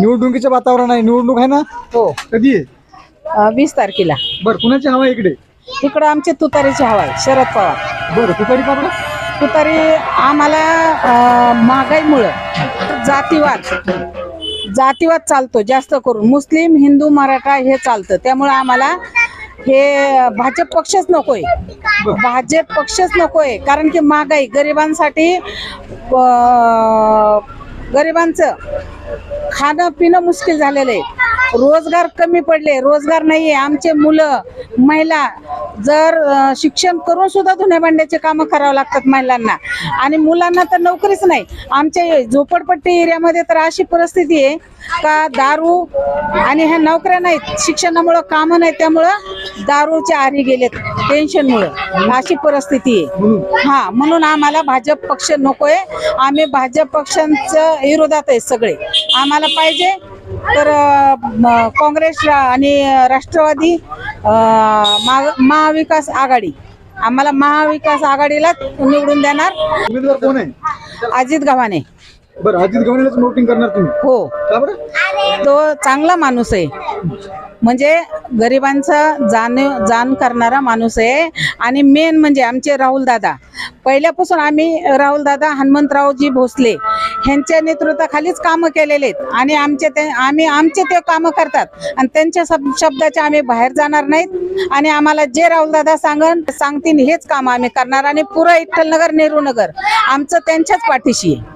निवडणुकीचं वातावरण आहे. निवडणूक आहे ना? हो. कधी आहे? वीस तारखेला. बरं कुणाची हवा आहे इकडे? इकडं आमचे तुतारीची हवा आहे. शरद पवार. बरं तुतारी का बरं? तुतारी आम्हाला अं, महागाईमुळं जातीवाद जातीवाद चालतो जास्त करून. मुस्लिम हिंदू मराठा हे चालतं. त्यामुळे आम्हाला हे भाजप पक्षच नकोय. भाजप पक्षच नकोय. कारण की महागाई गरिबांसाठी अं, गरिबांचं खाणं पिणं मुश्किल झालेलं आहे. रोजगार कमी पडले रोजगार नाही आमचे मुलं महिला जर शिक्षण करून सुद्धा धुण्या भांड्याचे कामं करावं लागतात महिलांना. आणि मुलांना तर नोकरीच नाही. आमच्या झोपडपट्टी एरियामध्ये तर अशी परिस्थिती आहे का दारू आणि ह्या नोकऱ्या नाहीत शिक्षणामुळं कामं नाही त्यामुळं दारूच्या आरी गेलेत टेन्शनमुळं अशी परिस्थिती आहे. हा म्हणून आम्हाला भाजप पक्ष नकोय. आम्ही भाजप पक्षांच्या विरोधात आहे सगळे. आम्हाला पाहिजे तर काँग्रेस आणि राष्ट्रवादी महाविकास आघाडी. आम्हाला महाविकास आघाडीलाच निवडून देणार उमेदवार कोण आहे? अजित गव्हाणे. बरं अजित गव्हाणेलाच वोटिंग करणार तुम्ही? हो. तो चांगला माणूस आहे. म्हणजे गरिबांचा जाणीव जाण करणारा माणूस आहे. आणि मेन म्हणजे आमचे राहुल दादा. पहिल्यापासून आम्ही राहुल दादा हनुमंतरावजी भोसले ह्यांच्या नेतृत्वाखालीच कामं केलेले आहेत. आणि आमचे ते आम्ही आमचे ते कामं करतात. आणि त्यांच्या शब शब्दाचे आम्ही बाहेर जाणार नाहीत. आणि आम्हाला जे राहुल दादा सांगन सांगतील हेच काम आम्ही करणार. आणि पुरं इठ्ठलनगर नेहरू नगर आमचं त्यांच्याच पाठीशी आहे.